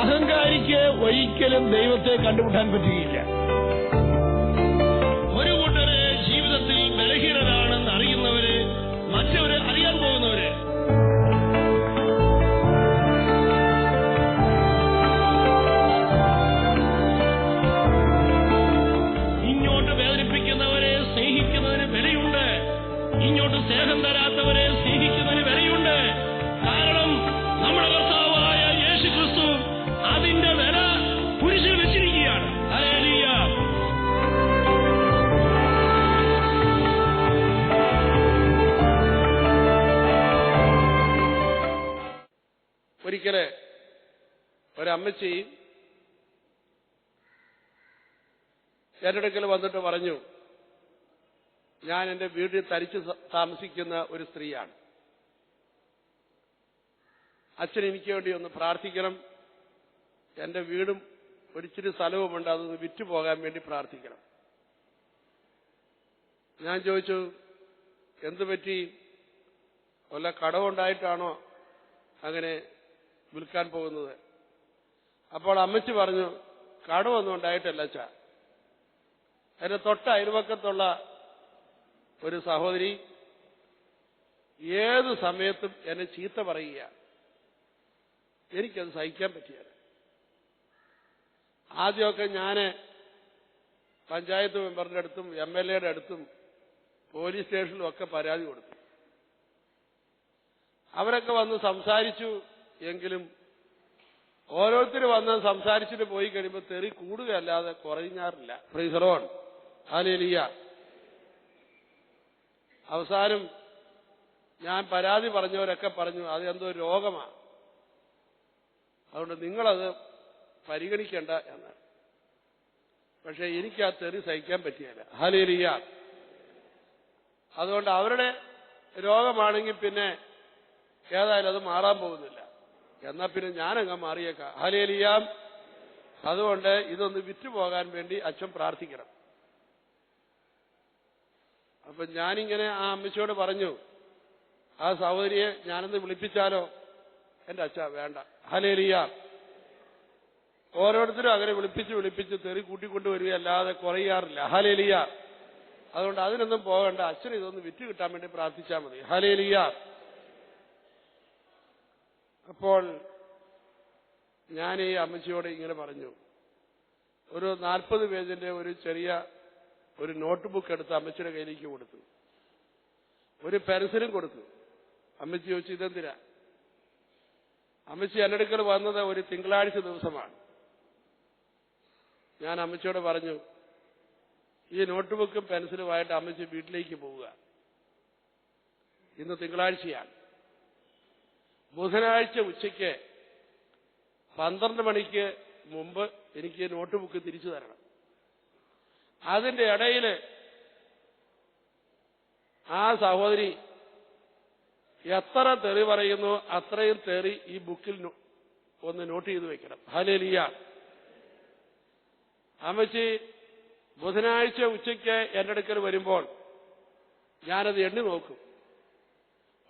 അഹങ്കാരിക്ക് ഒരിക്കലും ദൈവത്തെ കണ്ടുമുട്ടാൻ പറ്റുകയില്ല. ഒരമ്മച്ചി എന്റെ അടുക്കൽ വന്നിട്ട് പറഞ്ഞു ഞാൻ എന്റെ വീട്ടിൽ തരിച്ചു താമസിക്കുന്ന ഒരു സ്ത്രീയാണ്. അച്ഛൻ എനിക്ക് വേണ്ടി ഒന്ന് പ്രാർത്ഥിക്കണം. എന്റെ വീടും ഒരിച്ചിരി സ്ഥലവുമുണ്ട് അതൊന്ന് വിറ്റുപോകാൻ വേണ്ടി പ്രാർത്ഥിക്കണം. ഞാൻ ചോദിച്ചു എന്തുപറ്റി വല്ല കടവുണ്ടായിട്ടാണോ? അങ്ങനെ വിൽക്കാൻ പോകുന്നത്. അപ്പോൾ അമ്മച്ചി പറഞ്ഞു കടമൊന്നും ഉണ്ടായിട്ടല്ല അച്ഛ. എന്റെ തൊട്ട അയൽവക്കത്തുള്ള ഒരു സഹോദരി ഏതു സമയത്തും എന്നെ ചീത്ത പറയുക. എനിക്കത് സഹിക്കാൻ പറ്റിയത് ആദ്യമൊക്കെ ഞാൻ പഞ്ചായത്ത് മെമ്പറിന്റെ അടുത്തും എം എൽ എയുടെ അടുത്തും പോലീസ് സ്റ്റേഷനിലും ഒക്കെ പരാതി കൊടുത്തു. അവരൊക്കെ വന്ന് സംസാരിച്ചു. എങ്കിലും ഓരോരുത്തർ വന്ന് സംസാരിച്ചിട്ട് പോയി കഴിയുമ്പോൾ തെറി കൂടുകയല്ലാതെ കുറഞ്ഞാറില്ല. ഫ്രീസറോൺ ഹാലിയ അവസാനം ഞാൻ പരാതി പറഞ്ഞവരൊക്കെ പറഞ്ഞു അത് എന്തോ രോഗമാണ് അതുകൊണ്ട് നിങ്ങളത് പരിഗണിക്കേണ്ട എന്ന്. പക്ഷെ എനിക്ക് ആ തെറി സഹിക്കാൻ പറ്റിയല്ല. ഹാലിയ അതുകൊണ്ട് അവരുടെ രോഗമാണെങ്കിൽ പിന്നെ ഏതായാലും അത് മാറാൻ പോകുന്നില്ല. എന്നാ പിന്നെ ഞാനങ്ങ് മാറിയേക്കാം. ഹലേലിയാം അതുകൊണ്ട് ഇതൊന്ന് വിറ്റുപോകാൻ വേണ്ടി അച്ഛൻ പ്രാർത്ഥിക്കണം. അപ്പൊ ഞാനിങ്ങനെ ആ അമ്മച്ചിയോട് പറഞ്ഞു ആ സഹോദരിയെ ഞാനൊന്ന് വിളിപ്പിച്ചാലോ? എന്റെ അച്ഛ വേണ്ട. ഹലേലിയാം ഓരോരുത്തരും അങ്ങനെ വിളിപ്പിച്ച് വിളിപ്പിച്ച് തെറി കൂട്ടിക്കൊണ്ടുവരികയല്ലാതെ കുറയാറില്ല. ഹലേലിയ അതുകൊണ്ട് അതിനൊന്നും പോകണ്ട. അച്ഛൻ ഇതൊന്ന് വിറ്റ് കിട്ടാൻ വേണ്ടി പ്രാർത്ഥിച്ചാൽ മതി. ഹലേലിയ അപ്പോൾ ഞാൻ ഈ അമ്മച്ചിയോട് ഇങ്ങനെ പറഞ്ഞു. ഒരു നാൽപ്പത് പേജിന്റെ ഒരു ചെറിയ ഒരു നോട്ട് ബുക്ക് എടുത്ത് അമ്മച്ചിയുടെ കയ്യിലേക്ക് കൊടുത്തു. ഒരു പെൻസിലും കൊടുത്തു. അമ്മച്ചി ചോദിച്ചു ഇതെന്തിനാ? അമ്മച്ചി എന്നെടുക്കൽ വന്നത് ഒരു തിങ്കളാഴ്ച ദിവസമാണ്. ഞാൻ അമ്മച്ചിയോട് പറഞ്ഞു ഈ നോട്ട് ബുക്കും പെൻസിലുമായിട്ട് അമ്മച്ചി വീട്ടിലേക്ക് പോവുക. ഇന്ന് തിങ്കളാഴ്ചയാണ്. ബുധനാഴ്ച ഉച്ചയ്ക്ക് പന്ത്രണ്ട് മണിക്ക് മുമ്പ് എനിക്ക് നോട്ട് ബുക്ക് തിരിച്ചു തരണം. അതിന്റെ ഇടയിൽ ആ സഹോദരി എത്ര തെറി പറയുന്നു അത്രയും തെറി ഈ ബുക്കിൽ ഒന്ന് നോട്ട് ചെയ്ത് വെക്കണം. ഹലേലിയ അമ്മച്ചി ബുധനാഴ്ച ഉച്ചയ്ക്ക് എന്റെ അടുക്കൽ വരുമ്പോൾ ഞാനത് എണ്ണി നോക്കും.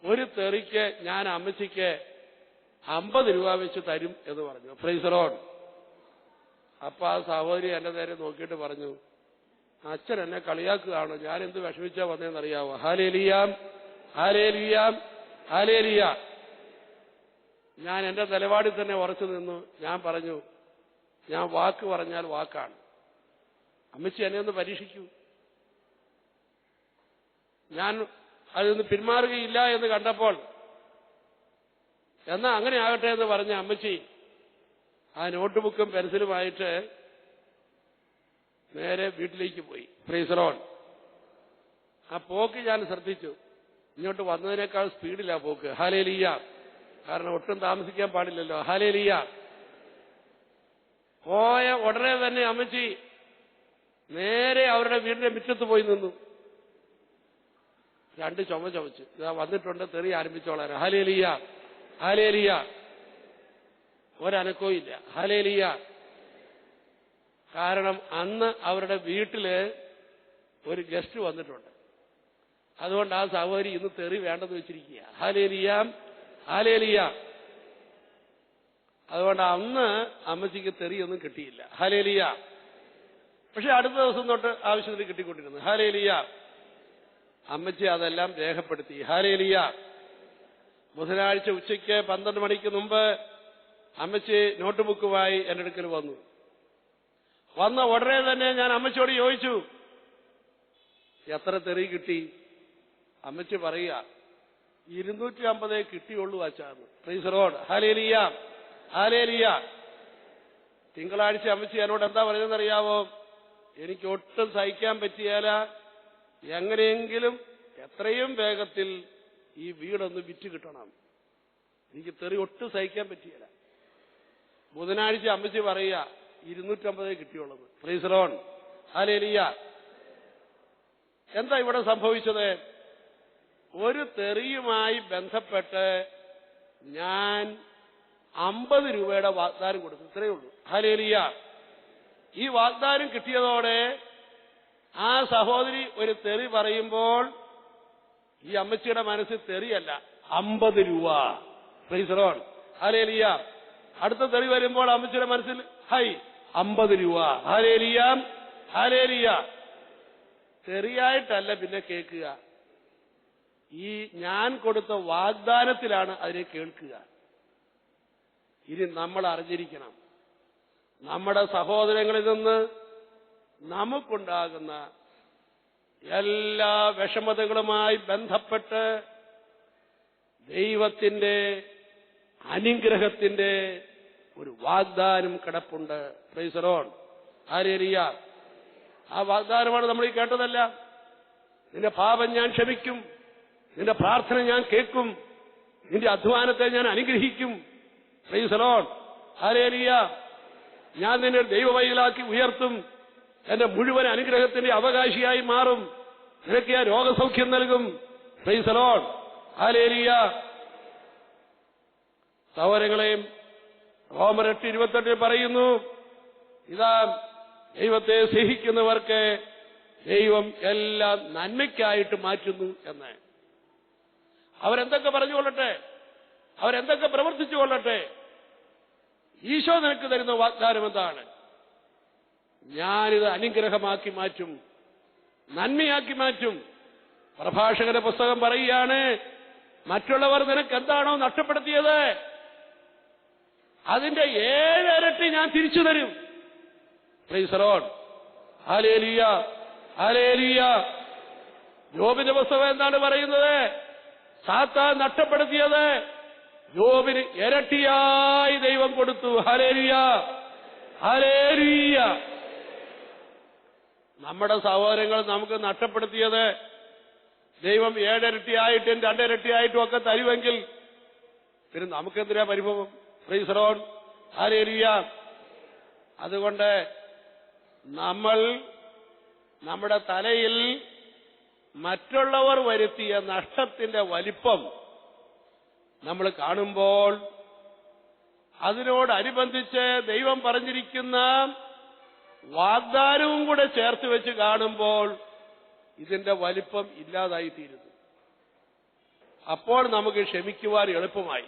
ഒരു തെറിക്ക് ഞാൻ അമ്മച്ചിക്ക് അമ്പത് രൂപ വെച്ച് തരും എന്ന് പറഞ്ഞു. ഫ്രൈസറോൺ. അപ്പൊ ആ സഹോദരി എന്റെ നേരെ നോക്കിയിട്ട് പറഞ്ഞു അച്ഛൻ എന്നെ കളിയാക്കുകയാണ്? ഞാൻ എന്ത് വിഷമിച്ചാ വന്നേന്നറിയാവോ? ഹാലേലിയാം ഹാലേലിയാം ഹാലേലിയ. ഞാൻ എന്റെ നിലപാടിൽ തന്നെ ഉറച്ചു നിന്നു. ഞാൻ പറഞ്ഞു ഞാൻ വാക്ക് പറഞ്ഞാൽ വാക്കാണ്. അമ്മച്ചി എന്നെ ഒന്ന് പരീക്ഷിക്കൂ. ഞാൻ അതിൽ നിന്ന് പിന്മാറുകയില്ല എന്ന് കണ്ടപ്പോൾ എന്നാ അങ്ങനെ ആകട്ടെ എന്ന് പറഞ്ഞ അമ്മച്ചി ആ നോട്ട് ബുക്കും പെൻസിലുമായിട്ട് നേരെ വീട്ടിലേക്ക് പോയി ഫ്രീസറോൺ ആ പോക്ക് ഞാൻ ശ്രദ്ധിച്ചു. ഇങ്ങോട്ട് വന്നതിനേക്കാൾ സ്പീഡിലാ പോക്ക്. ഹാലേലിയ. കാരണം ഒട്ടും താമസിക്കാൻ പാടില്ലല്ലോ. ഹാലേലിയ. പോയ ഉടനെ തന്നെ അമ്മച്ചി നേരെ അവരുടെ വീടിന്റെ മുറ്റത്ത് പോയി നിന്നു. രണ്ട് ചുമ ചുമച്ചു. ഇതാ വന്നിട്ടുണ്ട് തെറി ആരംഭിച്ചോളാൻ. ഹലേലിയ ഹലേലിയ ഒരനക്കവും ഇല്ല. ഹലേലിയ കാരണം അന്ന് അവരുടെ വീട്ടിൽ ഒരു ഗസ്റ്റ് വന്നിട്ടുണ്ട്. അതുകൊണ്ട് ആ സഹോദരി ഇന്ന് തെറി വേണ്ടെന്ന് വെച്ചിരിക്കുക ഹാലേലിയാം ഹാലേലിയ അതുകൊണ്ട് അന്ന് അമ്മച്ചിക്ക് തെറിയൊന്നും കിട്ടിയില്ല. ഹലേലിയ പക്ഷെ അടുത്ത ദിവസം തൊട്ട് ആവശ്യത്തിന് കിട്ടിക്കൊണ്ടിരുന്നു. ഹാലേലിയ അമ്മച്ചി അതെല്ലാം രേഖപ്പെടുത്തി. ഹാലേലിയ. ബുധനാഴ്ച ഉച്ചയ്ക്ക് പന്ത്രണ്ട് മണിക്ക് മുമ്പ് അമ്മച്ചി നോട്ട് ബുക്കുമായി എന്റെ അടുക്കൽ വന്നു. വന്ന ഉടനെ തന്നെ ഞാൻ അമ്മച്ചിയോട് ചോദിച്ചു എത്ര തെറി കിട്ടി? അമ്മച്ചി പറയുക ഇരുന്നൂറ്റി അമ്പതേ കിട്ടിയുള്ളൂ അച്ചാന്ന് പ്രീസ് റോഡ് ഹാലേലിയ. ഹാലേലിയ. തിങ്കളാഴ്ച അമ്മച്ചി എന്നോട് എന്താ പറയുന്നതെന്നറിയാവോ? എനിക്ക് ഒട്ടും സഹിക്കാൻ പറ്റിയാല. എങ്ങനെയെങ്കിലും എത്രയും വേഗത്തിൽ ഈ വീടൊന്ന് വിറ്റ് കിട്ടണം. എനിക്ക് തെറി ഒട്ടും സഹിക്കാൻ പറ്റിയല്ല. ബുധനാഴ്ച അമ്മച്ചി പറയുക ഇരുന്നൂറ്റമ്പതേ കിട്ടിയുള്ളത് ഫ്രീസറോൺ ഹാലേലിയ എന്താ ഇവിടെ സംഭവിച്ചത്? ഒരു തെറിയുമായി ബന്ധപ്പെട്ട് ഞാൻ അമ്പത് രൂപയുടെ വാഗ്ദാനം കൊടുത്തു. ഇത്രയേ ഉള്ളൂ. ഹാലേലിയ ഈ വാഗ്ദാനം കിട്ടിയതോടെ ആ സഹോദരി ഒരു തെറി പറയുമ്പോൾ ഈ അമ്മച്ചിയുടെ മനസ്സിൽ തെറിയല്ല. അമ്പത് രൂപ. ഹലേലിയ അടുത്ത തെറി വരുമ്പോൾ അമ്മച്ചിയുടെ മനസ്സിൽ ഹൈ അമ്പത് രൂപ. ഹലേലിയാം ഹലേലിയ തെറിയായിട്ടല്ല പിന്നെ കേൾക്കുക. ഈ ഞാൻ കൊടുത്ത വാഗ്ദാനത്തിലാണ് അതിനെ കേൾക്കുക. ഇനി നമ്മൾ അറിഞ്ഞിരിക്കണം. നമ്മുടെ സഹോദരങ്ങളിൽ നിന്ന് നമുക്കുണ്ടാകുന്ന എല്ലാ വിഷമതകളുമായി ബന്ധപ്പെട്ട് ദൈവത്തിന്റെ അനുഗ്രഹത്തിന്റെ ഒരു വാഗ്ദാനം കിടപ്പുണ്ട്. പ്രൈസറോൺ ആരേരിയ ആ വാഗ്ദാനമാണ് നമ്മൾ ഈ കേട്ടതല്ല. നിന്റെ പാപം ഞാൻ ക്ഷമിക്കും. നിന്റെ പ്രാർത്ഥന ഞാൻ കേൾക്കും. നിന്റെ അധ്വാനത്തെ ഞാൻ അനുഗ്രഹിക്കും. പ്രൈസറോൺ ആരേരിയ ഞാൻ നിന്നെ ദൈവവൈകലാക്കി ഉയർത്തും. എന്റെ മുഴുവൻ അനുഗ്രഹത്തിന്റെ അവകാശിയായി മാറും. നിനക്ക് ഞാൻ രോഗസൗഖ്യം നൽകും. പ്രൈസലോൺ ഹാലേലിയ സഹോദരങ്ങളെയും റോമർ എട്ട് ഇരുപത്തെട്ടിൽ പറയുന്നു ഇതാ ദൈവത്തെ സ്നേഹിക്കുന്നവർക്ക് ദൈവം എല്ലാം നന്മയ്ക്കായിട്ട് മാറ്റുന്നു എന്ന്. അവരെന്തൊക്കെ പറഞ്ഞുകൊള്ളട്ടെ? അവരെന്തൊക്കെ പ്രവർത്തിച്ചു കൊള്ളട്ടെ ഈശോ നിനക്ക് തരുന്ന വാഗ്ദാനം എന്താണ്? ഞാനിത് അനുഗ്രഹമാക്കി മാറ്റും. നന്മയാക്കി മാറ്റും. പ്രഭാഷകന്റെ പുസ്തകം പറയുകയാണ് മറ്റുള്ളവർ നിനക്ക് എന്താണോ നഷ്ടപ്പെടുത്തിയത്? അതിന്റെ ഏഴരട്ടി ഞാൻ തിരിച്ചു തരും. പ്രീസറോൺ ഹാലേലിയ ഹാലേലിയ ജോബിന്റെ പുസ്തകം എന്താണ് പറയുന്നത്? സാത്താൻ നഷ്ടപ്പെടുത്തിയത്. ജോബിന് ഇരട്ടിയായി ദൈവം കൊടുത്തു. ഹലേലിയ ഹലേലിയ നമ്മുടെ സഹോദരങ്ങൾ നമുക്ക് നഷ്ടപ്പെടുത്തിയത് ദൈവം ഏഴരട്ടിയായിട്ടും രണ്ടിരട്ടിയായിട്ടും ഒക്കെ തരുമെങ്കിൽ പിന്നെ നമുക്കെന്തിനാ പരിഭവം? ഫ്രീസറോൺ ആരേരിയ അതുകൊണ്ട് നമ്മൾ നമ്മുടെ തലയിൽ മറ്റുള്ളവർ വരുത്തിയ നഷ്ടത്തിന്റെ വലിപ്പം നമ്മൾ കാണുമ്പോൾ അതിനോടനുബന്ധിച്ച് ദൈവം പറഞ്ഞിരിക്കുന്ന വാഗ്ദാനവും കൂടെ ചേർത്ത് വെച്ച് കാണുമ്പോൾ ഇതിന്റെ വലിപ്പം ഇല്ലാതായിത്തീരുന്നു. അപ്പോൾ നമുക്ക് ക്ഷമിക്കുവാൻ എളുപ്പമായി.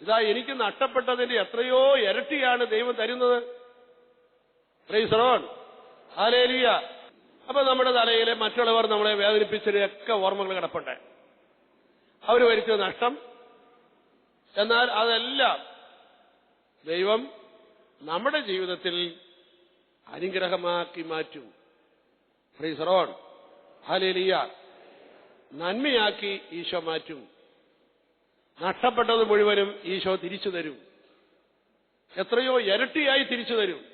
ഇതാ എനിക്ക് നഷ്ടപ്പെട്ടതിന്റെ എത്രയോ ഇരട്ടിയാണ് ദൈവം തരുന്നത്. റോൺ ആലേലിയ അപ്പൊ നമ്മുടെ തലയിലെ മറ്റുള്ളവർ നമ്മളെ വേദനിപ്പിച്ചതിനൊക്കെ ഓർമ്മകൾ കിടപ്പുണ്ട്. അവർ വരുത്തിയ നഷ്ടം. എന്നാൽ അതെല്ലാം ദൈവം നമ്മുടെ ജീവിതത്തിൽ അനുഗ്രഹമാക്കി മാറ്റും. ഫ്രീസറോൺ ഹലിയ നന്മയാക്കി ഈശോ മാറ്റും. നഷ്ടപ്പെട്ടത് മുഴുവനും ഈശോ തിരിച്ചു തരും. എത്രയോ ഇരട്ടിയായി തിരിച്ചു തരും.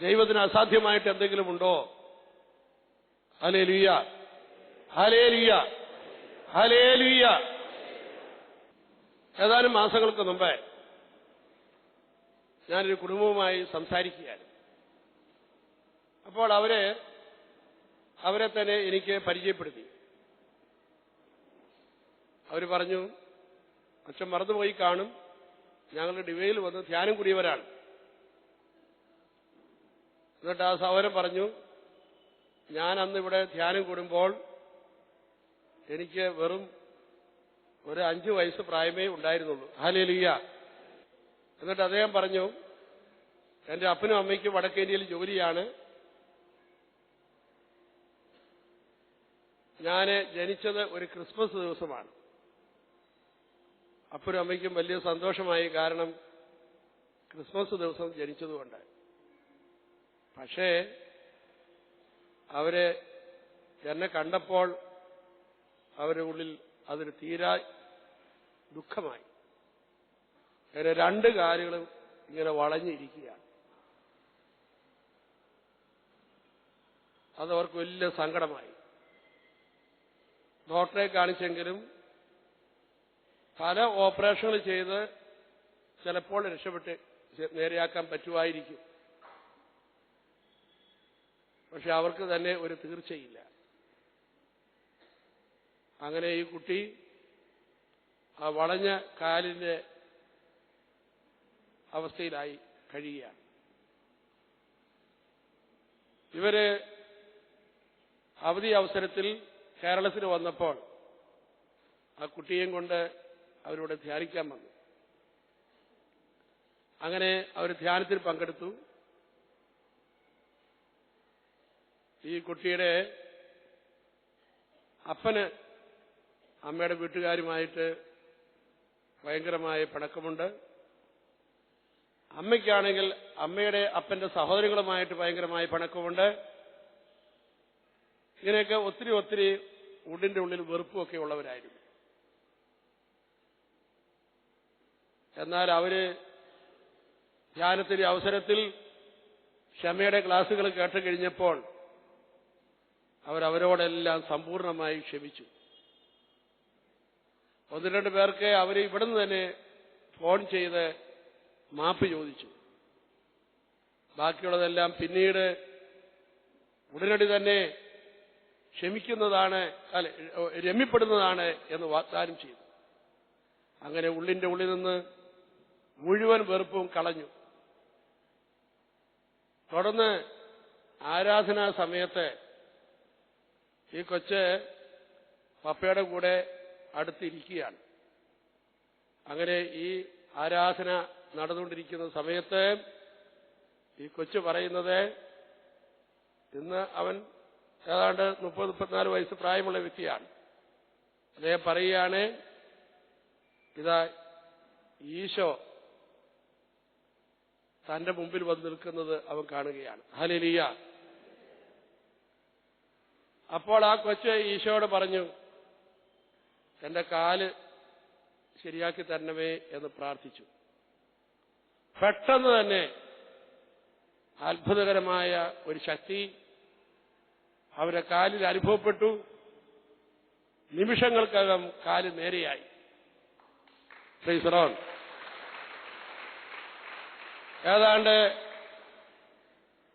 ദൈവത്തിന് അസാധ്യമായിട്ട് എന്തെങ്കിലും ഉണ്ടോ? ഹലേലുയ ഹലേലുയ ഹലേലുയ ഏതാനും മാസങ്ങൾക്ക് മുമ്പേ ഞാനൊരു കുടുംബവുമായി സംസാരിക്കുകയാണ് അപ്പോൾ അവർ അവരെ തന്നെ എനിക്ക് പരിചയപ്പെടുത്തി. അവർ പറഞ്ഞു അച്ഛൻ മറന്നുപോയി കാണും. ഞങ്ങളുടെ ഡിവയിൽ വന്ന് ധ്യാനം കൂടിയവരാണ്. എന്നിട്ട് ആ സഹോദരൻ പറഞ്ഞു ഞാൻ അന്ന് ഇവിടെ ധ്യാനം കൂടുമ്പോൾ എനിക്ക് വെറും ഒരു അഞ്ചു വയസ്സ് പ്രായമേ ഉണ്ടായിരുന്നുള്ളൂ. ഹാലേലിയ എന്നിട്ട് അദ്ദേഹം പറഞ്ഞു എന്റെ അപ്പനും അമ്മയ്ക്കും വടക്കേന്ത്യയിൽ ജോലിയാണ്. ഞാൻ ജനിച്ചത് ഒരു ക്രിസ്മസ് ദിവസമാണ്. അപ്പനും അമ്മയ്ക്കും വലിയ സന്തോഷമായി കാരണം ക്രിസ്മസ് ദിവസം ജനിച്ചതുകൊണ്ട്. പക്ഷേ അവരെ എന്നെ കണ്ടപ്പോൾ അവരുടെ ഉള്ളിൽ അതൊരു തീരാ ദുഃഖമായി. അങ്ങനെ രണ്ട് കാലുകളും ഇങ്ങനെ വളഞ്ഞിരിക്കുകയാണ്. അതവർക്ക് വലിയ സങ്കടമായി. ഡോക്ടറെ കാണിച്ചെങ്കിലും പല ഓപ്പറേഷനുകൾ ചെയ്ത് ചിലപ്പോൾ രക്ഷപ്പെട്ട് നേരെയാക്കാൻ പറ്റുമായിരിക്കും. പക്ഷെ അവർക്ക് തന്നെ ഒരു തീർച്ചയില്ല. അങ്ങനെ ഈ കുട്ടി ആ വളഞ്ഞ കാലിന്റെ അവസ്ഥയിലായി കഴിയുകയാണ്. ഇവർ അവധി അവസരത്തിൽ കേരളത്തിൽ വന്നപ്പോൾ ആ കുട്ടിയെയും കൊണ്ട് അവരോട് ധ്യാനിക്കാൻ വന്നു. അങ്ങനെ അവർ ധ്യാനത്തിൽ പങ്കെടുത്തു. ഈ കുട്ടിയുടെ അപ്പന് അമ്മയുടെ വീട്ടുകാരുമായിട്ട് ഭയങ്കരമായ പിണക്കമുണ്ട്. അമ്മയ്ക്കാണെങ്കിൽ അമ്മയുടെ അപ്പന്റെ സഹോദരങ്ങളുമായിട്ട് ഭയങ്കരമായ പിണക്കമുണ്ട്. ഇങ്ങനെയൊക്കെ ഒത്തിരി ഒത്തിരി ഉള്ളിന്റെ ഉള്ളിൽ വെറുപ്പുമൊക്കെ ഉള്ളവരായിരുന്നു. എന്നാൽ അവർ ധ്യാനത്തിന്റെ അവസരത്തിൽ ക്ഷമയുടെ ക്ലാസുകൾ കേട്ട് കഴിഞ്ഞപ്പോൾ അവരവരോടെല്ലാം സമ്പൂർണമായി ക്ഷമിച്ചു. ഒന്ന് രണ്ട് പേർക്ക് അവർ ഇവിടുന്ന് തന്നെ ഫോൺ ചെയ്ത് മാപ്പ് ചോദിച്ചു. ബാക്കിയുള്ളതെല്ലാം പിന്നീട് ഉടനടി തന്നെ ക്ഷമിക്കുന്നതാണ് അല്ല രമ്യപ്പെടുന്നതാണ് എന്ന് വാഗ്ദാനം ചെയ്തു. അങ്ങനെ ഉള്ളിന്റെ ഉള്ളിൽ നിന്ന് മുഴുവൻ വെറുപ്പും കളഞ്ഞു. തുടർന്ന് ആരാധനാ സമയത്ത് ഈ കൊച്ച് പപ്പയുടെ കൂടെ അടുത്തിരിക്കുകയാണ്. അങ്ങനെ ഈ ആരാധന നടന്നുകൊണ്ടിരിക്കുന്ന സമയത്ത് ഈ കൊച്ചു പറയുന്നത് ഇന്ന് അവൻ ഏതാണ്ട് മുപ്പത് മുപ്പത്തിനാല് വയസ്സ് പ്രായമുള്ള വ്യക്തിയാണ്. അദ്ദേഹം പറയുകയാണ് ഇതാ ഈശോ തന്റെ മുമ്പിൽ വന്ന് നിൽക്കുന്നത് അവൻ കാണുകയാണ്. ഹലിലിയ അപ്പോൾ ആ കൊച്ച് ഈശോയോട് പറഞ്ഞു എന്റെ കാൽ ശരിയാക്കി തരണമേ എന്ന് പ്രാർത്ഥിച്ചു. പെട്ടെന്ന് തന്നെ അത്ഭുതകരമായ ഒരു ശക്തി അവരുടെ കാലിൽ അനുഭവപ്പെട്ടു. നിമിഷങ്ങൾക്കകം കാൽ നേരെയായി. ശ്രീസറോൺ ഏതാണ്ട്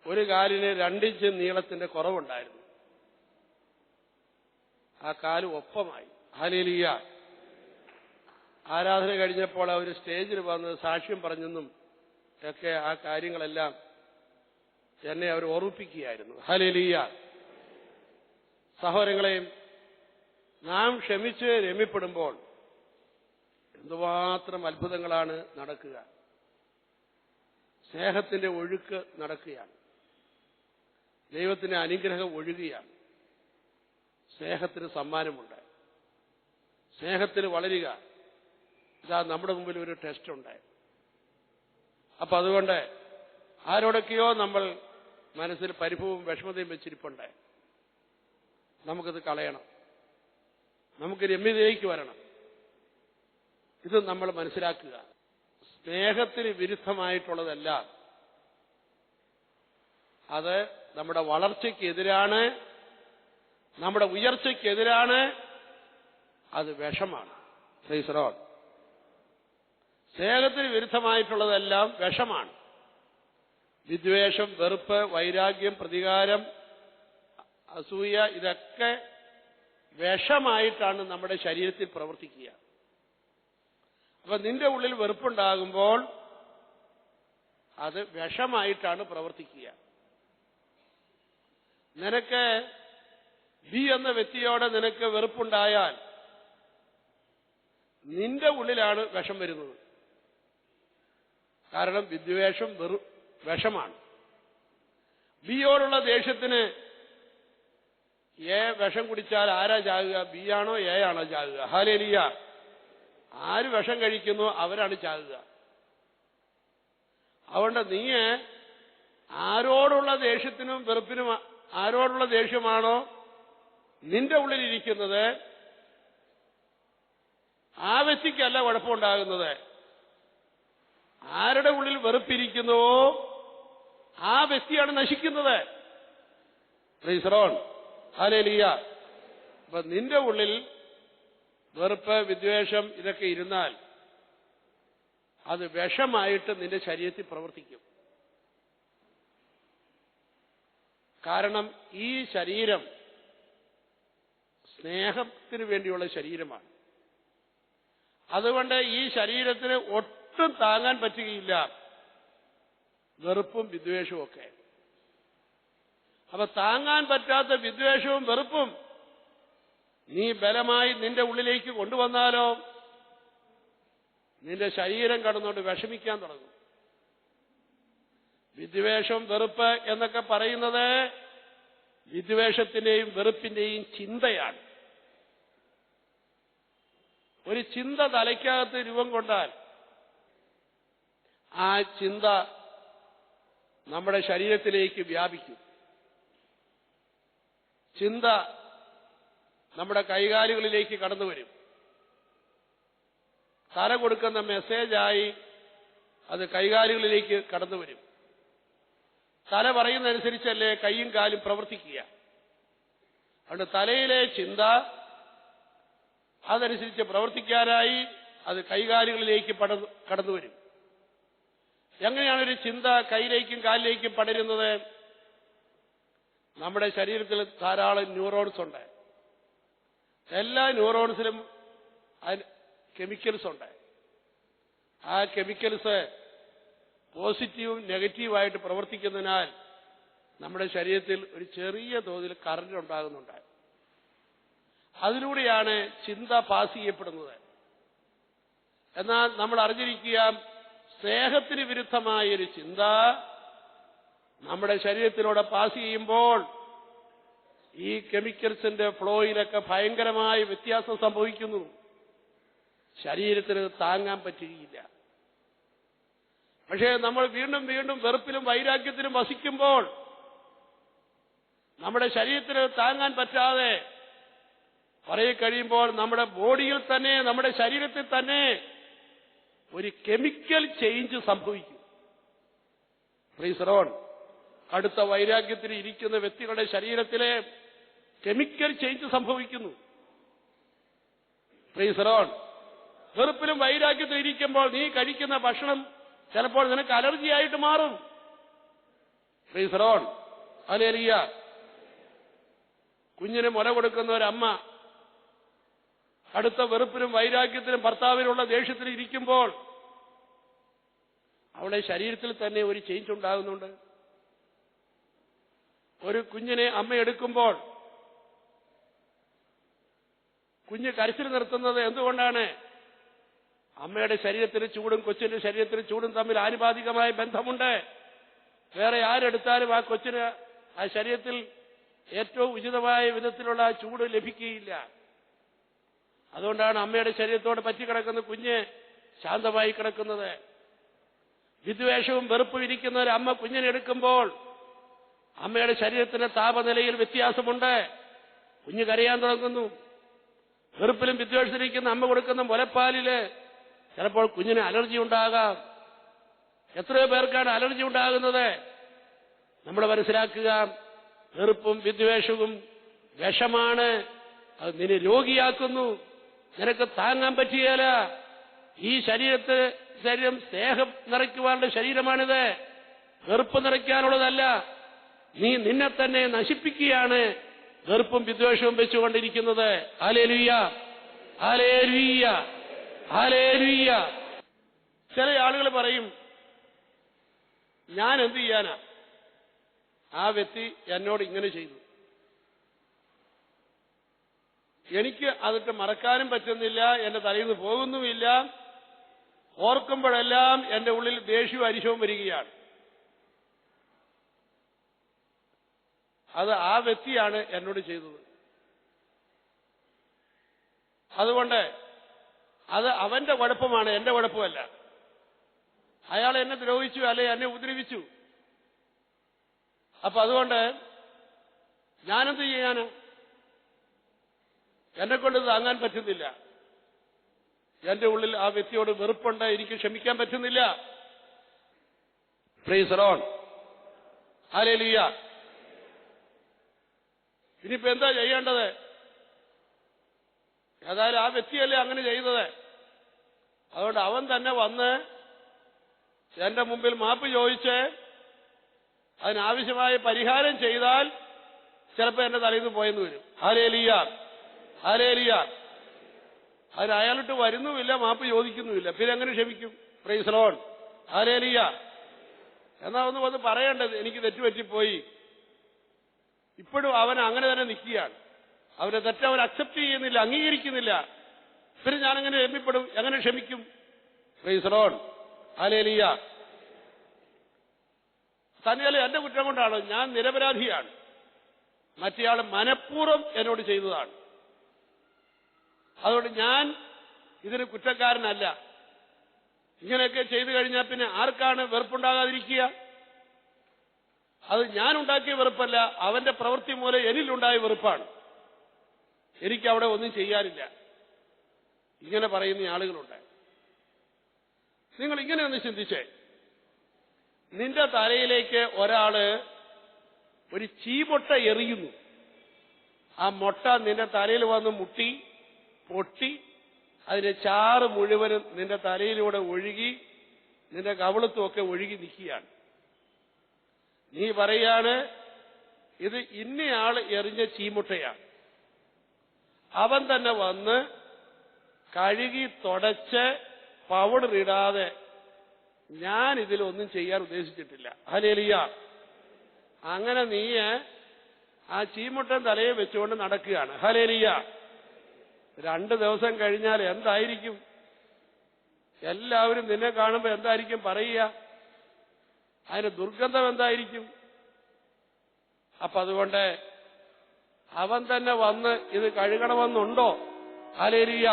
ഒരു കാലിന് രണ്ടിഞ്ച് നീളത്തിന്റെ കുറവുണ്ടായിരുന്നു. ആ കാൽ ഒപ്പമായി. ഹാലേലിയ ആരാധന കഴിഞ്ഞപ്പോൾ അവർ സ്റ്റേജിൽ വന്ന് സാക്ഷ്യം പറഞ്ഞെന്നും ഒക്കെ ആ കാര്യങ്ങളെല്ലാം എന്നെ അവർ ഓർമ്മിപ്പിക്കുകയായിരുന്നു. ഹാലേലിയ സഹോദരങ്ങളെയും നാം ക്ഷമിച്ച് രമ്യപ്പെടുമ്പോൾ എന്തുമാത്രം അത്ഭുതങ്ങളാണ് നടക്കുക. സ്നേഹത്തിന്റെ ഒഴുക്ക് നടക്കുകയാണ്. ദൈവത്തിന്റെ അനുഗ്രഹം ഒഴുകുകയാണ്. സ്നേഹത്തിന് സമ്മാനമുണ്ട്. സ്നേഹത്തിന് വളരുക. ഇതാ നമ്മുടെ മുമ്പിൽ ഒരു ടെസ്റ്റ് ഉണ്ട്. അപ്പൊ അതുകൊണ്ട് ആരോടൊക്കെയോ നമ്മൾ മനസ്സിൽ പരിഭവവും വിഷമതയും വെച്ചിരിപ്പുണ്ട്. നമുക്കത് കളയണം. നമുക്ക് രമ്യതയിലേക്ക് വരണം. ഇത് നമ്മൾ മനസ്സിലാക്കുക. സ്നേഹത്തിന് വിരുദ്ധമായിട്ടുള്ളതല്ല. അത് നമ്മുടെ വളർച്ചയ്ക്കെതിരാണ്. നമ്മുടെ ഉയർച്ചയ്ക്കെതിരാണ്. അത് വിഷമാണ്. ശ്രീശ്രോൺ സ്നേഹത്തിന് വിരുദ്ധമായിട്ടുള്ളതെല്ലാം വിഷമാണ്. വിദ്വേഷം വെറുപ്പ് വൈരാഗ്യം പ്രതികാരം അസൂയ ഇതൊക്കെ വിഷമായിട്ടാണ് നമ്മുടെ ശരീരത്തിൽ പ്രവർത്തിക്കുക. അപ്പൊ നിന്റെ ഉള്ളിൽ വെറുപ്പുണ്ടാകുമ്പോൾ അത് വിഷമായിട്ടാണ് പ്രവർത്തിക്കുക. നിനക്ക് ബി എന്ന വ്യക്തിയോടെ നിനക്ക് വെറുപ്പുണ്ടായാൽ നിന്റെ ഉള്ളിലാണ് വിഷം വരുന്നത്. കാരണം വിദ്വേഷം വെറു വിഷമാണ്. ബിയോടുള്ള ദേഷ്യത്തിന് എ വിഷം കുടിച്ചാൽ ആരാ ചാകുക? ബി ആണോ? എ ആണോ ചാകുക? ഹാലേലിയ. ആര് വിഷം കഴിക്കുന്നു അവരാണ് ചാകുക. അതുകൊണ്ട് നീ ആരോടുള്ള ദേഷ്യത്തിനും വെറുപ്പിനും ആരോടുള്ള ദേഷ്യമാണോ നിന്റെ ഉള്ളിലിരിക്കുന്നത്? ആ വ്യക്തിക്കല്ല കുഴപ്പമുണ്ടാകുന്നത്. ആരുടെ ഉള്ളിൽ വെറുപ്പിരിക്കുന്നുവോ? ആ വ്യക്തിയാണ് നശിക്കുന്നത്. പ്രീസറോൺ ഹാലേലിയ അപ്പൊ നിന്റെ ഉള്ളിൽ വെറുപ്പ് വിദ്വേഷം ഇതൊക്കെ ഇരുന്നാൽ അത് വിഷമായിട്ട് നിന്റെ ശരീരത്തിൽ പ്രവർത്തിക്കും. കാരണം ഈ ശരീരം സ്നേഹത്തിന് വേണ്ടിയുള്ള ശരീരമാണ്. അതുകൊണ്ട് ഈ ശരീരത്തിന് ഒട്ടും താങ്ങാൻ പറ്റുകയില്ല. വെറുപ്പും വിദ്വേഷവും ഒക്കെ. അപ്പൊ താങ്ങാൻ പറ്റാത്ത വിദ്വേഷവും വെറുപ്പും നീ ബലമായി നിന്റെ ഉള്ളിലേക്ക് കൊണ്ടുവന്നാലോ? നിന്റെ ശരീരം കടന്നുകൊണ്ട് വിഷമിക്കാൻ തുടങ്ങും. വിദ്വേഷം വെറുപ്പ് എന്നൊക്കെ പറയുന്നത് വിദ്വേഷത്തിന്റെയും വെറുപ്പിന്റെയും ചിന്തയാണ്. ഒരു ചിന്ത തലയ്ക്കകത്ത് രൂപം കൊണ്ടാൽ ആ ചിന്ത നമ്മുടെ ശരീരത്തിലേക്ക് വ്യാപിക്കും. ചിന്ത നമ്മുടെ കൈകാലുകളിലേക്ക് കടന്നു വരും. തല കൊടുക്കുന്ന മെസ്സേജായി അത് കൈകാലുകളിലേക്ക് കടന്നു വരും. തല പറയുന്നതനുസരിച്ചല്ലേ കൈയും കാലും പ്രവർത്തിക്കുക? അതുകൊണ്ട് തലയിലെ ചിന്ത അതനുസരിച്ച് പ്രവർത്തിക്കാനായി അത് കൈകാലുകളിലേക്ക് കടന്നു വരും. എങ്ങനെയാണ് ഒരു ചിന്ത കൈയിലേക്കും കാലിലേക്കും പടരുന്നത്? നമ്മുടെ ശരീരത്തിൽ ധാരാളം ന്യൂറോൺസ് ഉണ്ട്. എല്ലാ ന്യൂറോൺസിലും കെമിക്കൽസ് ഉണ്ട്. ആ കെമിക്കൽസ് പോസിറ്റീവും നെഗറ്റീവായിട്ട് പ്രവർത്തിക്കുന്നതിനാൽ നമ്മുടെ ശരീരത്തിൽ ഒരു ചെറിയ തോതിൽ കറണ്ട് ഉണ്ടാകുന്നുണ്ട്. അതിലൂടെയാണ് ചിന്ത പാസ് ചെയ്യപ്പെടുന്നത്. എന്നാൽ നമ്മൾ അറിഞ്ഞിരിക്കുക സ്നേഹത്തിന് വിരുദ്ധമായ ഒരു ചിന്ത നമ്മുടെ ശരീരത്തിലൂടെ പാസ് ചെയ്യുമ്പോൾ ഈ കെമിക്കൽസിന്റെ ഫ്ലോയിലൊക്കെ ഭയങ്കരമായ വ്യത്യാസം സംഭവിക്കുന്നു. ശരീരത്തിന് താങ്ങാൻ പറ്റുകയില്ല. പക്ഷേ നമ്മൾ വീണ്ടും വീണ്ടും വെറുപ്പിലും വൈരാഗ്യത്തിലും വസിക്കുമ്പോൾ നമ്മുടെ ശരീരത്തിന് താങ്ങാൻ പറ്റാതെ പറയെ കഴിയുമ്പോൾ നമ്മുടെ ബോഡിയിൽ തന്നെ നമ്മുടെ ശരീരത്തിൽ തന്നെ ഒരു കെമിക്കൽ ചേഞ്ച് സംഭവിക്കും. പ്രീസറോൺ അടുത്ത വൈരാഗ്യത്തിൽ ഇരിക്കുന്ന വ്യക്തികളുടെ ശരീരത്തിലെ കെമിക്കൽ ചേഞ്ച് സംഭവിക്കുന്നു. പ്രീസറോൺ വെറുപ്പിലും വൈരാഗ്യത്തിലും ഇരിക്കുമ്പോൾ നീ കഴിക്കുന്ന ഭക്ഷണം ചിലപ്പോൾ നിനക്ക് അലർജി ആയിട്ട് മാറും. പ്രീസറോൺ അലേറിയ കുഞ്ഞിന് മുല കൊടുക്കുന്ന ഒരമ്മ അടുത്ത വെറുപ്പിലും വൈരാഗ്യത്തിലും ഭർത്താവിനുള്ള ദേഷ്യത്തിലും ഇരിക്കുമ്പോൾ അവളുടെ ശരീരത്തിൽ തന്നെ ഒരു ചേഞ്ച് ഉണ്ടാകുന്നുണ്ട്. ഒരു കുഞ്ഞിനെ അമ്മയെടുക്കുമ്പോൾ കുഞ്ഞ് കരച്ചിൽ നിർത്തുന്നത് എന്തുകൊണ്ടാണ്? അമ്മയുടെ ശരീരത്തിന് ചൂടും കൊച്ചിന്റെ ശരീരത്തിന് ചൂടും തമ്മിൽ ആനുപാതികമായ ബന്ധമുണ്ട്. വേറെ ആരെടുത്താലും ആ കൊച്ചിന് ആ ശരീരത്തിൽ ഏറ്റവും ഉചിതമായ വിധത്തിലുള്ള ചൂട് ലഭിക്കുകയില്ല. അതുകൊണ്ടാണ് അമ്മയുടെ ശരീരത്തോട് പറ്റിക്കിടക്കുന്ന കുഞ്ഞ് ശാന്തമായി കിടക്കുന്നത്. വിദ്വേഷവും വെറുപ്പും ഇരിക്കുന്ന ഒരു അമ്മ കുഞ്ഞിനെ എടുക്കുമ്പോൾ അമ്മയുടെ ശരീരത്തിന്റെ താപനിലയിൽ വ്യത്യാസമുണ്ട്. കുഞ്ഞ് കരയാൻ തുടങ്ങുന്നു. വെറുപ്പിലും വിദ്വേഷത്തിലിരിക്കുന്ന അമ്മ കൊടുക്കുന്ന മുലപ്പാലിൽ ചിലപ്പോൾ കുഞ്ഞിന് അലർജി ഉണ്ടാകാം. എത്രയോ പേർക്കാണ് അലർജി ഉണ്ടാകുന്നത്. നമ്മൾ മനസ്സിലാക്കുക വെറുപ്പും വിദ്വേഷവും വിഷമാണ്. അത് നിന്നെ രോഗിയാക്കുന്നു. നിനക്ക് താങ്ങാൻ പറ്റുകയില്ല. ഈ ശരീരത്തെ ശരീരം സ്നേഹം നിറയ്ക്കുവാനുള്ള ശരീരമാണിത്. വെറുപ്പ് നിറയ്ക്കാനുള്ളതല്ല. നീ നിന്നെ തന്നെ നശിപ്പിക്കുകയാണ് വെറുപ്പും വിദ്വേഷവും വെച്ചുകൊണ്ടിരിക്കുന്നത്. ചില ആളുകൾ പറയും ഞാൻ എന്ത് ചെയ്യാനാ? ആ വ്യക്തി എന്നോട് ഇങ്ങനെ ചെയ്തു. എനിക്ക് അതിട്ട് മറക്കാനും പറ്റുന്നില്ല എന്റെ തലയിൽ നിന്ന് പോകുന്നുമില്ല. ഓർക്കുമ്പോഴെല്ലാം എന്റെ ഉള്ളിൽ ദേഷ്യവും അരിശവും വരികയാണ്. അത് ആ വ്യക്തിയാണ് എന്നോട് ചെയ്തത്. അതുകൊണ്ട് അത് അവന്റെ കുഴപ്പമാണ് എന്റെ കുഴപ്പമല്ല. അയാൾ എന്നെ ദ്രോഹിച്ചു അല്ലെ എന്നെ ഉപദ്രവിച്ചു. അപ്പൊ അതുകൊണ്ട് ഞാനെന്ത് ചെയ്യാന് എന്നെ കൊണ്ട് താങ്ങാൻ പറ്റുന്നില്ല. എന്റെ ഉള്ളിൽ ആ വ്യക്തിയോട് വെറുപ്പുണ്ട് എനിക്ക് ക്ഷമിക്കാൻ പറ്റുന്നില്ല. പ്രീസറോൺ ഹാലേലിയ ഇനിയിപ്പോ എന്താ ചെയ്യേണ്ടത്? ഏതായാലും ആ വ്യക്തിയല്ലേ അങ്ങനെ ചെയ്തത്. അതുകൊണ്ട് അവൻ തന്നെ വന്ന് എന്റെ മുമ്പിൽ മാപ്പ് ചോദിച്ച് അതിനാവശ്യമായ പരിഹാരം ചെയ്താൽ ചിലപ്പോ എന്റെ തലയിൽ നിന്ന് പോയെന്ന് വരും. ഹാലേലിയാർ ഹാലേലിയാർ അതിന് അയാളിട്ട് വരുന്നുമില്ല മാപ്പ് ചോദിക്കുന്നുമില്ല. പിന്നെ എങ്ങനെ ക്ഷമിക്കും? പ്രൈസ് ലോൺ ഹാലേലിയാർ എന്നാ ഒന്ന് വന്ന് പറയേണ്ടത് എനിക്ക് തെറ്റുപറ്റിപ്പോയി. ഇപ്പോഴും അവൻ അങ്ങനെ തന്നെ നിൽക്കുകയാണ്. അവരെ തെറ്റ് അവൻ അക്സെപ്റ്റ് ചെയ്യുന്നില്ല അംഗീകരിക്കുന്നില്ല. പിന്നെ എങ്ങനെ ക്ഷമിപ്പെടും എങ്ങനെ ക്ഷമിക്കും? പ്രൈസലോൺ ആലേലിയ തന്നെയല്ല എന്റെ കുറ്റം കൊണ്ടാണ് ഞാൻ നിരപരാധിയാണ്. മറ്റേയാൾ മനഃപൂർവം എന്നോട് ചെയ്തതാണ്. അതുകൊണ്ട് ഞാൻ ഇതിന് കുറ്റക്കാരനല്ല. ഇങ്ങനെയൊക്കെ ചെയ്തു കഴിഞ്ഞാൽ പിന്നെ ആർക്കാണ് വെറുപ്പുണ്ടാകാതിരിക്കുക? അത് ഞാൻ ഉണ്ടാക്കിയ വെറുപ്പല്ല അവന്റെ പ്രവൃത്തി മൂലം എന്നിലുണ്ടായ വെറുപ്പാണ്. എനിക്ക് അവിടെ ഒന്നും ചെയ്യാനില്ല. ഇങ്ങനെ പറയുന്ന ആളുകളുണ്ട്. നിങ്ങൾ ഇങ്ങനെ ഒന്ന് ചിന്തിച്ചേ നിന്റെ തലയിലേക്ക് ഒരാൾ ഒരു ചീമൊട്ട എറിയുന്നു. ആ മൊട്ട നിന്റെ തലയിൽ വന്ന് മുട്ടി പൊട്ടി അതിന്റെ ചാറ് മുഴുവനും നിന്റെ തലയിലൂടെ ഒഴുകി നിന്റെ കവിളത്തുമൊക്കെ ഒഴുകി നിൽക്കുകയാണ്. നീ പറയാണ് ഇത് ഇന്നയാൾ എറിഞ്ഞ ചീമുട്ടയാണ് അവൻ തന്നെ വന്ന് കഴുകി തുടച്ച് പൗഡർ ഇടാതെ ഞാൻ ഇതിലൊന്നും ചെയ്യാൻ ഉദ്ദേശിച്ചിട്ടില്ല. ഹലേലിയ അങ്ങനെ നീ ആ ചീമുട്ടൻ തലയെ വെച്ചുകൊണ്ട് നടക്കുകയാണ്. ഹലേലിയ രണ്ട് ദിവസം കഴിഞ്ഞാൽ എന്തായിരിക്കും? എല്ലാവരും നിന്നെ കാണുമ്പോൾ എന്തായിരിക്കും പറയുക? അതിന് ദുർഗന്ധം എന്തായിരിക്കും? അപ്പൊ അതുകൊണ്ട് അവൻ തന്നെ വന്ന് ഇത് കഴുകണമെന്നുണ്ടോ? ഹലേലിയ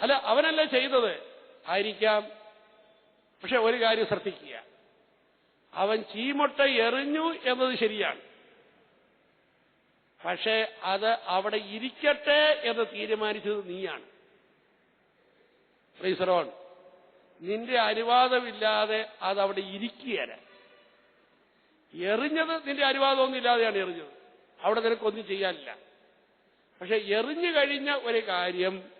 അല്ല അവനല്ല ചെയ്തത്? ആയിരിക്കാം. പക്ഷെ ഒരു കാര്യം ശ്രദ്ധിക്കുക. അവൻ ചീമൊട്ട എറിഞ്ഞു എന്നത് ശരിയാണ്. പക്ഷേ അത് അവിടെ ഇരിക്കട്ടെ എന്ന് തീരുമാനിച്ചത് നീയാണ്. റീസറോൺ നിന്റെ അനുവാദമില്ലാതെ അത് അവിടെ എറിഞ്ഞത് നിന്റെ അനുവാദമൊന്നും ഇല്ലാതെയാണ് എറിഞ്ഞത്. അവിടെ നിനക്കൊന്നും ചെയ്യാനില്ല. പക്ഷെ എറിഞ്ഞു കഴിഞ്ഞ ഒരു കാര്യം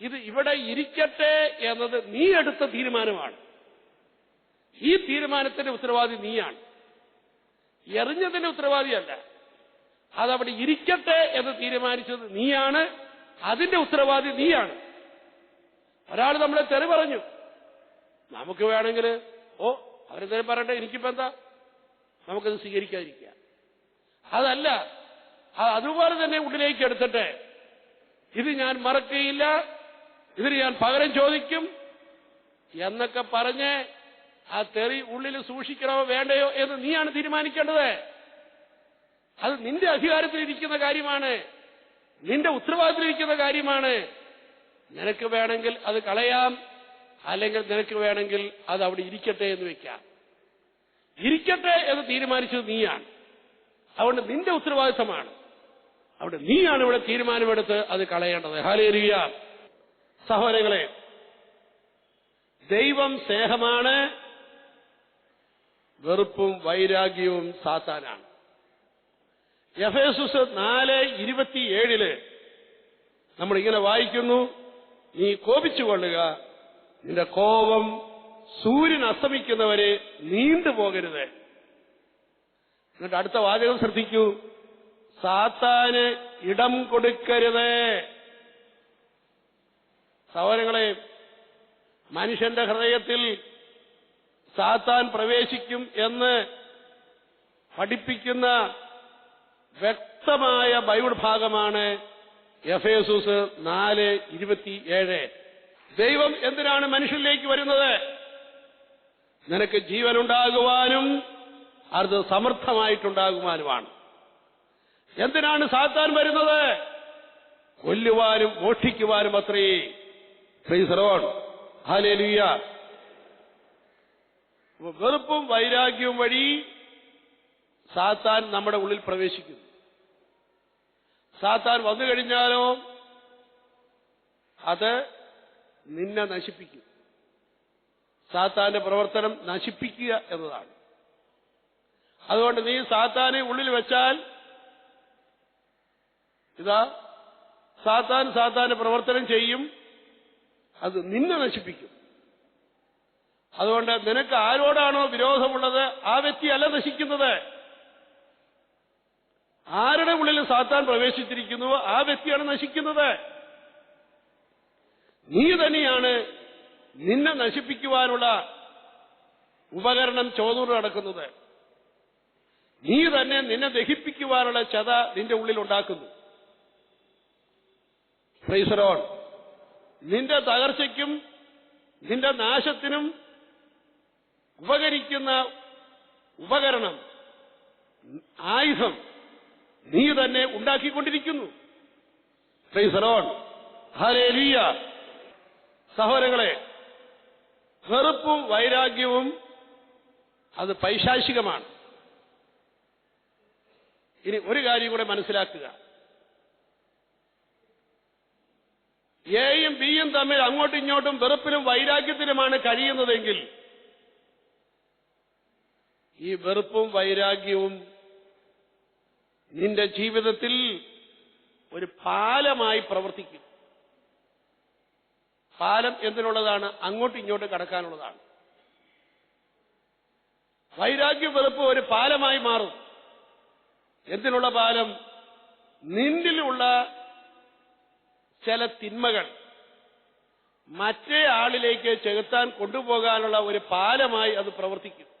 ഇത് ഇവിടെ ഇരിക്കട്ടെ എന്നത് നീ എടുത്ത തീരുമാനമാണ്. ഈ തീരുമാനത്തിന്റെ ഉത്തരവാദി നീയാണ്. എറിഞ്ഞതിന്റെ ഉത്തരവാദിയല്ല. അതവിടെ ഇരിക്കട്ടെ എന്ന് തീരുമാനിച്ചത് നീയാണ്. അതിന്റെ ഉത്തരവാദി നീയാണ്. ഒരാൾ നമ്മളെ തെറി പറഞ്ഞു. നമുക്ക് വേണമെങ്കിൽ ഓ അവരെ തെറി പറയട്ടെ എനിക്കിപ്പോ എന്താ? നമുക്കത് സ്വീകരിക്കാതിരിക്കുക. അതല്ല അത് അതുപോലെ തന്നെ ഉള്ളിലേക്ക് എടുത്തിട്ട് ഇത് ഞാൻ മറക്കുകയില്ല ഇതിന് ഞാൻ പകരം ചോദിക്കും എന്നൊക്കെ പറഞ്ഞ് ആ തെറി ഉള്ളിൽ സൂക്ഷിക്കണോ വേണ്ടയോ എന്ന് നീയാണ് തീരുമാനിക്കേണ്ടത്. അത് നിന്റെ അധികാരത്തിലിരിക്കുന്ന കാര്യമാണ്. നിന്റെ ഉത്തരവാദിത്തത്തിലിരിക്കുന്ന കാര്യമാണ്. നിനക്ക് വേണമെങ്കിൽ അത് കളയാം. അല്ലെങ്കിൽ നിനക്ക് വേണമെങ്കിൽ അത് അവിടെ ഇരിക്കട്ടെ എന്ന് വെക്കാം. ഇരിക്കട്ടെ എന്ന് തീരുമാനിച്ചത് നീയാണ്. അതുകൊണ്ട് നിന്റെ ഉത്തരവാദിത്തമാണ്. അവിടെ നീയാണ് ഇവിടെ തീരുമാനമെടുത്ത് അത് കളയേണ്ടത്. ഹാലേരിയ സഹോദരങ്ങളെ ദൈവം സ്നേഹമാണ് വെറുപ്പും വൈരാഗ്യവും സാത്താനാണ്. എഫേസുസ് നാല് ഇരുപത്തിയേഴിൽ നമ്മൾ ഇങ്ങനെ വായിക്കുന്നു. നീ കോപിച്ചുകൊള്ളുക നിന്റെ കോപം സൂര്യൻ അസ്തമിക്കുന്നവരെ നീണ്ടു പോകരുത്. എന്നിട്ട് അടുത്ത വാചകം ശ്രദ്ധിക്കൂ. സാത്താന് ഇടം കൊടുക്കരുത്. സഹോദരങ്ങളെ മനുഷ്യന്റെ ഹൃദയത്തിൽ സാത്താൻ പ്രവേശിക്കും എന്ന് പഠിപ്പിക്കുന്ന വ്യക്തമായ ബൈബിൾ ഭാഗമാണ് എഫേസൂസ് നാല് ഇരുപത്തിയേഴ് ദൈവം എന്തിനാണ് മനുഷ്യനിലേക്ക് വരുന്നത്? നിനക്ക് ജീവനുണ്ടാകുവാനും അത് സമർത്ഥമായിട്ടുണ്ടാകുവാനുമാണ്. എന്തിനാണ് സാത്താൻ വരുന്നത്? കൊല്ലുവാനും മോഷ്ടിക്കുവാനും അത്രേ. ഫ്രീസറോൺ ഹാലേലിയ വെറുപ്പും വൈരാഗ്യവും വഴി സാത്താൻ നമ്മുടെ ഉള്ളിൽ പ്രവേശിക്കുന്നു. സാത്താൻ വന്നു കഴിഞ്ഞാലോ അത് നിന്നെ നശിപ്പിക്കും. സാത്താന്റെ പ്രവർത്തനം നശിപ്പിക്കുക എന്നതാണ്. അതുകൊണ്ട് നീ സാത്താനെ ഉള്ളിൽ വെച്ചാൽ ഇതാ സാത്താൻ സാത്താന്റെ പ്രവർത്തനം ചെയ്യും അത് നിന്നെ നശിപ്പിക്കും. അതുകൊണ്ട് നിനക്ക് ആരോടാണോ വിരോധമുള്ളത് ആ വ്യക്തിയല്ല നശിക്കുന്നത്. ആരുടെ ഉള്ളിൽ സാത്താൻ പ്രവേശിച്ചിരിക്കുന്നുവോ ആ വ്യക്തിയാണ് നശിക്കുന്നത്. നീ തന്നെയാണ് നിന്നെ നശിപ്പിക്കുവാനുള്ള ഉപകരണം ചോദൂർ നടക്കുന്നത്. നീ തന്നെ നിന്നെ ദഹിപ്പിക്കുവാനുള്ള ചത നിന്റെ ഉള്ളിൽ ഉണ്ടാക്കുന്നു. ഫ്രൈസറോൺ നിന്റെ തകർച്ചയ്ക്കും നിന്റെ നാശത്തിനും ഉപകരിക്കുന്ന ഉപകരണം ആയുധം. നീ തന്നെ ഉണ്ടാക്കിക്കൊണ്ടിരിക്കുന്നു. സഹോദരങ്ങളെ വെറുപ്പും വൈരാഗ്യവും അത് പൈശാചികമാണ്. ഇനി ഒരു കാര്യം കൂടെ മനസ്സിലാക്കുക. എയും ബിയും തമ്മിൽ അങ്ങോട്ടും ഇങ്ങോട്ടും വെറുപ്പിലും വൈരാഗ്യത്തിലുമാണ് കഴിയുന്നതെങ്കിൽ ഈ വെറുപ്പും വൈരാഗ്യവും നിന്റെ ജീവിതത്തിൽ ഒരു പാലമായി പ്രവർത്തിക്കും. പാലം എന്തിനുള്ളതാണ്? അങ്ങോട്ടും ഇങ്ങോട്ടും കടക്കാനുള്ളതാണ്. വൈരാഗ്യ വെറുപ്പ് ഒരു പാലമായി മാറും. എന്തിനുള്ള പാലം? നിന്നിലുള്ള ചില തിന്മകൾ മറ്റേ ആളിലേക്ക് ചെകുത്താൻ കൊണ്ടുപോകാനുള്ള ഒരു പാലമായി അത് പ്രവർത്തിക്കും.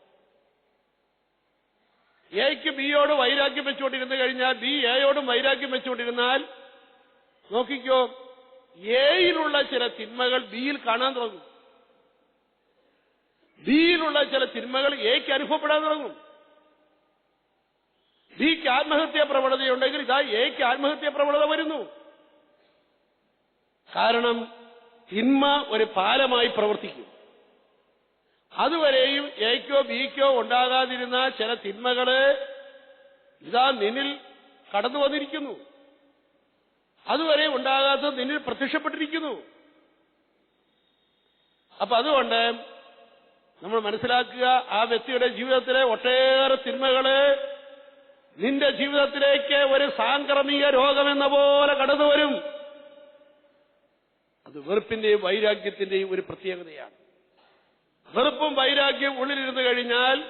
എക്ക് ബിയോട് വൈരാഗ്യം വെച്ചുകൊണ്ടിരുന്നു കഴിഞ്ഞാൽ ബി എയോടും വൈരാഗ്യം വെച്ചുകൊണ്ടിരുന്നാൽ നോക്കിക്കോ എയിലുള്ള ചില തിന്മകൾ ബിയിൽ കാണാൻ തുടങ്ങും. ബിയിലുള്ള ചില തിന്മകൾ എക്ക് അനുഭവപ്പെടാൻ തുടങ്ങും. ബിക്ക് ആത്മഹത്യാ പ്രവണതയുണ്ടെങ്കിൽ ഇതാ എക്ക് ആത്മഹത്യാ പ്രവണത വരുന്നു. കാരണം തിന്മ ഒരു പാലമായി പ്രവർത്തിക്കും. അതുവരെയും എക്കോ ബിക്കോ ഉണ്ടാകാതിരുന്ന ചില തിന്മകൾ ഇതാ നിന്നിൽ കടന്നു വന്നിരിക്കുന്നു. അതുവരെ ഉണ്ടാകാത്ത നിന്നിൽ പ്രത്യക്ഷപ്പെട്ടിരിക്കുന്നു. അപ്പൊ അതുകൊണ്ട് നമ്മൾ മനസ്സിലാക്കുക ആ വ്യക്തിയുടെ ജീവിതത്തിലെ ഒട്ടേറെ തിന്മകൾ നിന്റെ ജീവിതത്തിലേക്ക് ഒരു സാംക്രമിക രോഗമെന്ന പോലെ കടന്നു വരും അത് വെറുപ്പിന്റെയും വൈരാഗ്യത്തിന്റെയും ഒരു പ്രത്യേകതയാണ്. വെറുപ്പും വൈരാഗ്യം ഉള്ളിലിരുന്ന് കഴിഞ്ഞാൽ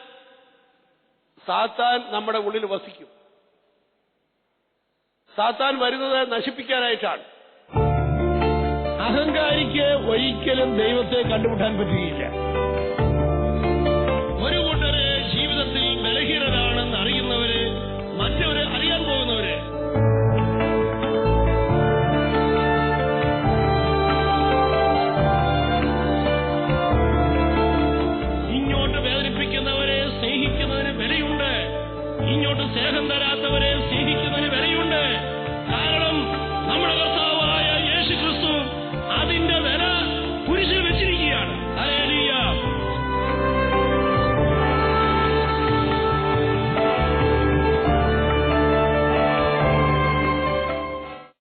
സാത്താൻ നമ്മുടെ ഉള്ളിൽ വസിക്കും. സാത്താൻ വരുന്നത് നശിപ്പിക്കാനായിട്ടാണ്. അഹങ്കാരിക്ക് ഒരിക്കലും ദൈവത്തെ കണ്ടുമുട്ടാൻ പറ്റുകയില്ല.